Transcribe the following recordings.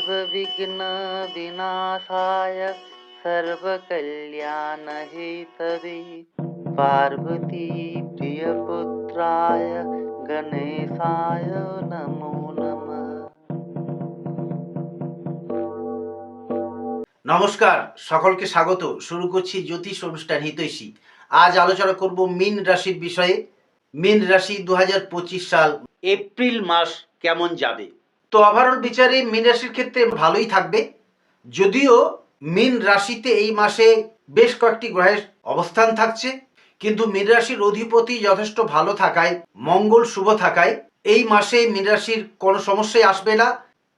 सर्वविघ्नविनाशाय सर्वकल्याणहेतवे पार्वती प्रियपुत्राय गणेशाय नमो नमः নমস্কার সকলকে স্বাগত শুরু করছি জ্যোতিষ অনুষ্ঠান হিতৈষী আজ আলোচনা করব মীন রাশির বিষয়ে মীন রাশি দু সাল এপ্রিল মাস কেমন যাবে তো ওভারঅল বিচারে মীন রাশির ক্ষেত্রে ভালোই থাকবে। যদিও মীন রাশিতে এই মাসে বেশ কয়েকটি গ্রহের অবস্থান থাকছে। কিন্তু মীন রাশির অধিপতি যথেষ্ট ভালো থাকায়, মঙ্গল শুভ থাকায় এই মাসে মীন রাশির কোনো সমস্যাই আসবে না।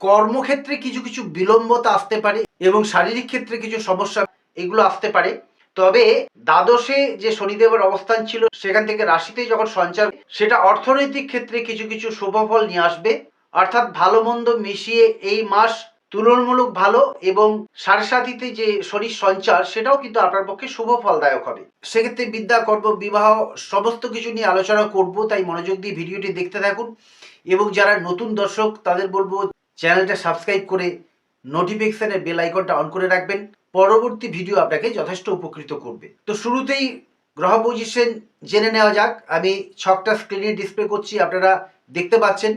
কর্মক্ষেত্রে কিছু কিছু বিলম্বতা আসতে পারে এবং শারীরিক ক্ষেত্রে কিছু সমস্যা এগুলো আসতে পারে। তবে দ্বাদশে যে শনিদেবের অবস্থান ছিল, সেখান থেকে রাশিতে যখন সঞ্চার, সেটা অর্থনৈতিক ক্ষেত্রে কিছু কিছু শুভ ফল নিয়ে আসবে। অর্থাৎ ভালো মন্দ মিশিয়ে এই মাস তুলনামূলক ভালো এবং সাড়ে যে শরীর সঞ্চার, সেটাও কিন্তু আপনার পক্ষে শুভ ফলদায়ক হবে। সেক্ষেত্রে বিদ্যা, কর্ম, বিবাহ সমস্ত কিছু নিয়ে আলোচনা করব, তাই মনোযোগ দিয়ে ভিডিওটি দেখতে থাকুন। এবং যারা নতুন দর্শক, তাদের বলব চ্যানেলটা সাবস্ক্রাইব করে নোটিফিকেশনের বেল আইকনটা অন করে রাখবেন। পরবর্তী ভিডিও আপনাকে যথেষ্ট উপকৃত করবে। তো শুরুতেই গ্রহ পজিশন জেনে নেওয়া যাক। আমি ছকটা স্ক্রিনে ডিসপ্লে করছি, আপনারা দেখতে পাচ্ছেন।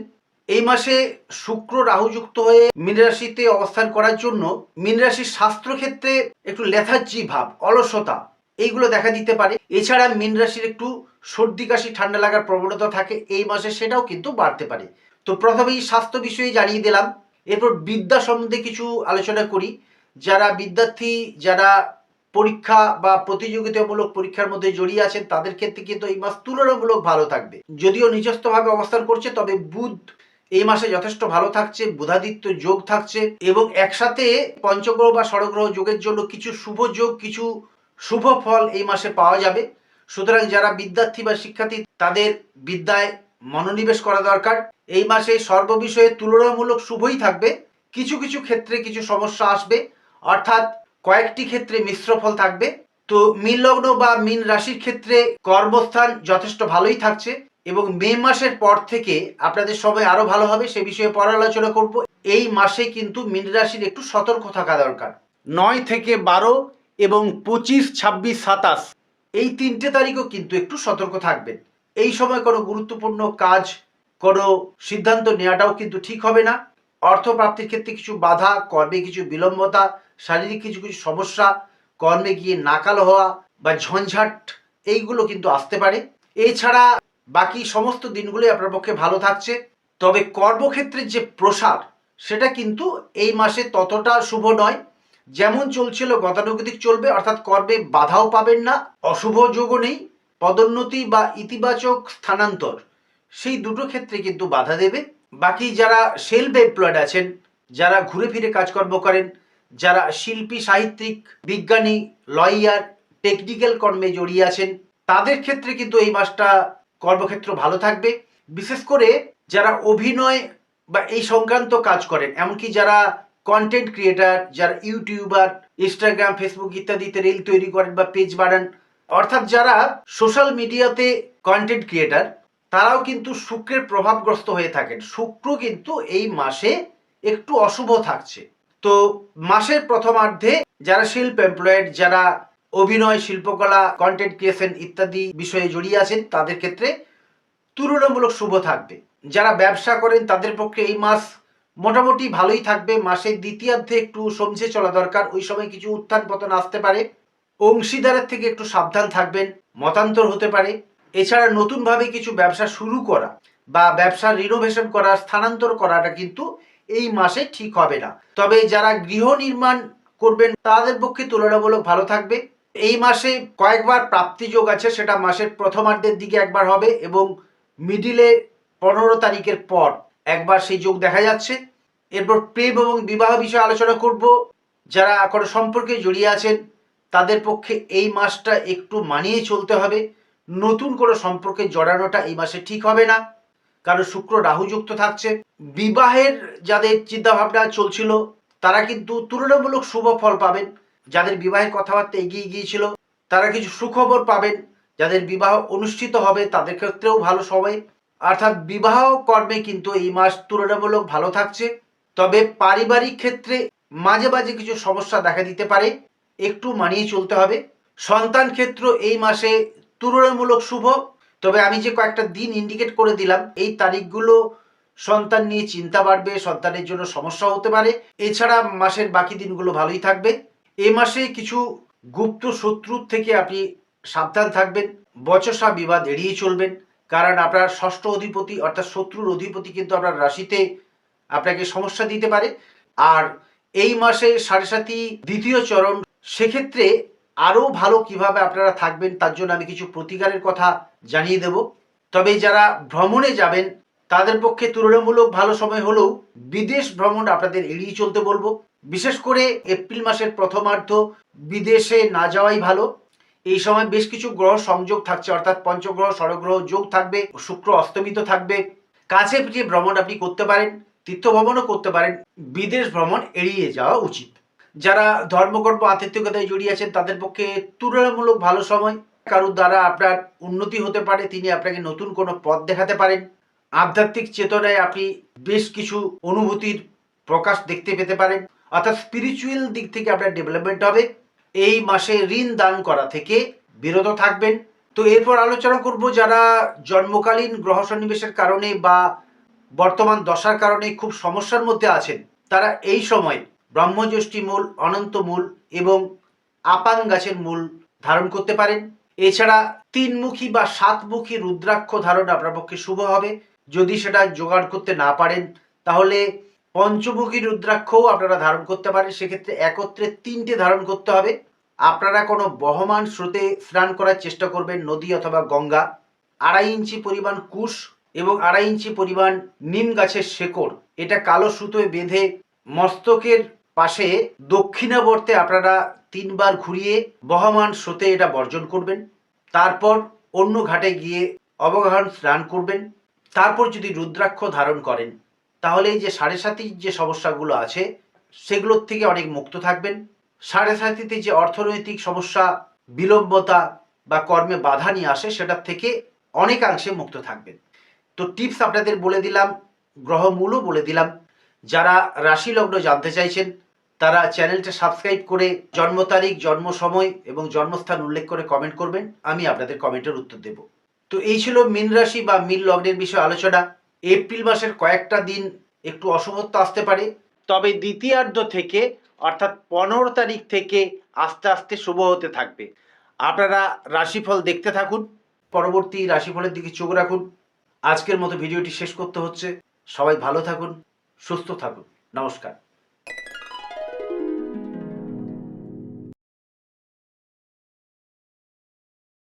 এই মাসে শুক্র রাহুযুক্ত হয়ে মীন রাশিতে অবস্থান করার জন্য মীন রাশির স্বাস্থ্য ক্ষেত্রে একটু লেথার্জি ভাব, অলসতা, এইগুলো দেখা দিতে পারে। এছাড়া মীন রাশির একটু সর্দি কাশি, ঠান্ডা লাগার প্রবণতা থাকে, এই মাসে সেটাও কিন্তু বাড়তে পারে। তো প্রথমেই স্বাস্থ্য বিষয়ে জানিয়ে দিলাম। এরপর বিদ্যা সম্বন্ধে কিছু আলোচনা করি। যারা বিদ্যার্থী, যারা পরীক্ষা বা প্রতিযোগিতামূলক পরীক্ষার মধ্যে জড়িয়ে আছেন, তাদের ক্ষেত্রে কিন্তু এই মাস তুলনামূলক ভালো থাকবে। যদিও নিজস্থভাবে অবস্থান করছে, তবে বুধ এই মাসে যথেষ্ট ভালো থাকছে, বুধাদিত্য যোগ থাকছে এবং একসাথে পঞ্চগ্রহ বা ষড়গ্রহ যোগের জন্য কিছু শুভ যোগ, কিছু শুভ ফল এই মাসে পাওয়া যাবে। সুতরাং যারা বিদ্যার্থী বা শিক্ষার্থী, তাদের বিদ্যায় মনোনিবেশ করা দরকার। এই মাসে সর্ববিষয়ে তুলনামূলক শুভই থাকবে। কিছু কিছু ক্ষেত্রে কিছু সমস্যা আসবে। অর্থাৎ কয়েকটি ক্ষেত্রে মিশ্র ফল থাকবে। তো মীন লগ্ন বা মীন রাশির ক্ষেত্রে কর্মস্থান যথেষ্ট ভালোই থাকছে। এবং মে মাসের পর থেকে আপনাদের সবাই আরও ভালো হবে, সে বিষয়ে পরে আলোচনা করব। এই মাসে কিন্তু মীন রাশির একটু সতর্ক থাকা দরকার। নয় থেকে বারো এবং পঁচিশ, ছাব্বিশ, সাতাশ, এই তিনটে তারিখও কিন্তু একটু সতর্ক থাকবেন। এই সময় কোনো গুরুত্বপূর্ণ কাজ, কোনো সিদ্ধান্ত নেওয়াটাও কিন্তু ঠিক হবে না। অর্থ প্রাপ্তির ক্ষেত্রে কিছু বাধা, কর্মে কিছু বিলম্বতা, শারীরিক কিছু কিছু সমস্যা, কর্মে গিয়ে নাকাল হওয়া বা ঝঞ্ঝাট, এইগুলো কিন্তু আসতে পারে। এছাড়া বাকি সমস্ত দিনগুলোই আপনার পক্ষে ভালো থাকছে। তবে কর্মক্ষেত্রের যে প্রসার, সেটা কিন্তু এই মাসে ততটা শুভ নয়। যেমন চলছিল গতানুগতিক চলবে, অর্থাৎ কর্মে বাধাও পাবেন না, অশুভ যোগও নেই, পদোন্নতি বা ইতিবাচক স্থানান্তর, সেই দুটো ক্ষেত্রে কিন্তু বাধা দেবে। বাকি যারা সেলফ এমপ্লয়েড আছেন, যারা ঘুরে ফিরে কাজকর্ম করেন, যারা শিল্পী, সাহিত্যিক, বিজ্ঞানী লয়ার টেকনিক্যাল কর্মে জড়িয়ে আছেন, তাদের ক্ষেত্রে কিন্তু এই মাসটা কর্মক্ষেত্র ভালো থাকবে। বিশেষ করে যারা অভিনয় বা এই সংক্রান্ত কাজ করেন, এমনকি যারা কন্টেন্ট ক্রিয়েটার যারা ইউটিউবার ইনস্টাগ্রাম ফেসবুক ইত্যাদিতে রিল তৈরি করেন বা পেজ বাড়ান, অর্থাৎ যারা সোশ্যাল মিডিয়াতে কন্টেন্ট ক্রিয়েটার তারাও কিন্তু শুক্রের প্রভাবগ্রস্ত হয়ে থাকেন। শুক্র কিন্তু এই মাসে একটু অশুভ থাকছে। তো মাসের প্রথমার্ধে যারা শিল্প এমপ্লয়েড যারা অভিনয়, শিল্পকলা কন্টেন্ট ক্রিয়েশন ইত্যাদি বিষয়ে জড়িয়ে আছেন, তাদের ক্ষেত্রে তুলনামূলক শুভ থাকবে। যারা ব্যবসা করেন, তাদের পক্ষে এই মাস মোটামুটি ভালোই থাকবে। মাসের দ্বিতীয়ার্ধে একটু সমঝে চলা দরকার। ওই সময় কিছু উত্থান পতন আসতে পারে। অংশীদারের থেকে একটু সাবধান থাকবেন। মতান্তর হতে পারে। এছাড়া নতুনভাবে কিছু ব্যবসা শুরু করা বা ব্যবসা রিনোভেশন করা, স্থানান্তর করাটা কিন্তু এই মাসে ঠিক হবে না। তবে যারা গৃহ নির্মাণ করবেন, তাদের পক্ষে তুলনামূলক ভালো থাকবে। এই মাসে কয়েকবার প্রাপ্তি যোগ আছে, সেটা মাসের প্রথমার্ধের দিকে একবার হবে এবং মিডিলে পনেরো তারিখের পর একবার সেই যোগ দেখা যাচ্ছে। এরপর প্রেম এবং বিবাহ বিষয়ে আলোচনা করব। যারা কোনো সম্পর্কে জড়িয়ে আছেন, তাদের পক্ষে এই মাসটা একটু মানিয়ে চলতে হবে। নতুন কোনো সম্পর্কে জড়ানোটা এই মাসে ঠিক হবে না। কারণ শুক্র রাহুযুক্ত থাকছে। বিবাহের যাদের চিন্তাভাবনা চলছিল, তারা কিন্তু তুলনামূলক শুভ ফল পাবেন। যাদের বিবাহের কথাবার্তা এগিয়ে গিয়েছিল, তারা কিছু সুখবর পাবেন। যাদের বিবাহ অনুষ্ঠিত হবে, তাদের ক্ষেত্রেও ভালো সময়। অর্থাৎ বিবাহ কর্মে কিন্তু এই মাস তুলনামূলক ভালো থাকছে। তবে পারিবারিক ক্ষেত্রে মাঝে মাঝে কিছু সমস্যা দেখা দিতে পারে। একটু মানিয়ে চলতে হবে। সন্তান ক্ষেত্র এই মাসে তুলনামূলক শুভ। তবে আমি যে কয়েকটা দিন ইন্ডিকেট করে দিলাম, এই তারিখগুলো সন্তান নিয়ে চিন্তা বাড়বে, সন্তানের জন্য সমস্যা হতে পারে। এছাড়া মাসের বাকি দিনগুলো ভালোই থাকবে। এই মাসে কিছু গুপ্ত শত্রুর থেকে আপনি সাবধান থাকবেন। বচসা বিবাদ এড়িয়ে চলবেন। কারণ আপনার ষষ্ঠ অধিপতি অর্থাৎ শত্রুর অধিপতি কিন্তু আপনার রাশিতে আপনাকে সমস্যা দিতে পারে। আর এই মাসে সাড়ে সাথী দ্বিতীয় চরণ, সেক্ষেত্রে আরও ভালো কীভাবে আপনারা থাকবেন তার জন্য আমি কিছু প্রতিকারের কথা জানিয়ে দেব। তবে যারা ভ্রমণে যাবেন, তাদের পক্ষে তুলনামূলক ভালো সময় হলেও বিদেশ ভ্রমণ আপনাদের এড়িয়ে চলতে বলব। বিশেষ করে এপ্রিল মাসের প্রথমার্ধ বিদেশে না যাওয়াই ভালো। এই সময় বেশ কিছু গ্রহ সংযোগ থাকছে, অর্থাৎ পঞ্চগ্রহ, ষড়গ্রহ যোগ থাকবে, শুক্র অস্তমিত থাকবে। কাছে যে ভ্রমণ আপনি করতে পারেন তীর্থ ভ্রমণও করতে পারেন। বিদেশ ভ্রমণ এড়িয়ে যাওয়া উচিত। যারা ধর্মকর্ম, আতিথ্যকতায় জড়িয়ে আছেন, তাদের পক্ষে তুলনামূলক ভালো সময়। কারোর দ্বারা আপনার উন্নতি হতে পারে, তিনি আপনাকে নতুন কোনো পথ দেখাতে পারেন। আধ্যাত্মিক চেতনায় আপনি বেশ কিছু অনুভূতির প্রকাশ দেখতে পেতে পারেন। অর্থাৎ স্পিরিচুয়াল দিক থেকে আপনার ডেভেলপমেন্ট হবে। এই মাসে ঋণ দান করা থেকে বিরত থাকবেন। তো এরপর আলোচনা করব যারা জন্মকালীন গ্রহ সন্নিবেশের কারণে বা বর্তমান দশার কারণে খুব সমস্যার মধ্যে আছেন, তারা এই সময় ব্রহ্মজ্যোষ্ঠী মূল, অনন্ত মূল এবং আপান গাছের মূল ধারণ করতে পারেন। এছাড়া তিনমুখী বা সাতমুখী রুদ্রাক্ষ ধারণ আপনার পক্ষে শুভ হবে। যদি সেটা জোগাড় করতে না পারেন, তাহলে পঞ্চমুখী রুদ্রাক্ষও আপনারা ধারণ করতে পারেন। সেক্ষেত্রে একত্রে তিনটে ধারণ করতে হবে। আপনারা কোনো বহমান স্রোতে স্নান করার চেষ্টা করবেন, নদী অথবা গঙ্গা। আড়াই ইঞ্চি পরিমাণ কুশ এবং আড়াই ইঞ্চি পরিমাণ নিম গাছের শেকড়। এটা কালো সুতোয় বেঁধে মস্তকের পাশে দক্ষিণাবর্তে আপনারা তিনবার ঘুরিয়ে বহমান স্রোতে এটা বর্জন করবেন। তারপর অন্য ঘাটে গিয়ে অবগাহন স্নান করবেন। তারপর যদি রুদ্রাক্ষ ধারণ করেন তাহলে এই যে সাড়ে সাতির যে সমস্যাগুলো আছে, সেগুলোর থেকে অনেক মুক্ত থাকবেন। সাড়ে সাতিতে যে অর্থনৈতিক সমস্যা, বিলম্বতা বা কর্মে বাধা নিয়ে আসে, সেটার থেকে অনেকাংশে মুক্ত থাকবেন। তো টিপস আপনাদের বলে দিলাম, গ্রহমূলও বলে দিলাম। যারা রাশি লগ্ন জানতে চাইছেন, তারা চ্যানেলটা সাবস্ক্রাইব করে জন্ম তারিখ, জন্ম সময় এবং জন্মস্থান উল্লেখ করে কমেন্ট করবেন, আমি আপনাদের কমেন্টের উত্তর দেব। তো এই ছিল মীন রাশি বা মীন লগ্নের বিষয়ে আলোচনা। এপ্রিল মাসের কয়েকটা দিন একটু অশুভত্ব আসতে পারে। তবে দ্বিতীয়ার্ধ থেকে, অর্থাৎ পনেরো তারিখ থেকে আস্তে আস্তে শুভ হতে থাকবে। আপনারা রাশিফল দেখতে থাকুন, পরবর্তী রাশিফলের দিকে চোখ রাখুন। আজকের মতো ভিডিওটি শেষ করতে হচ্ছে। সবাই ভালো থাকুন, সুস্থ থাকুন। নমস্কার।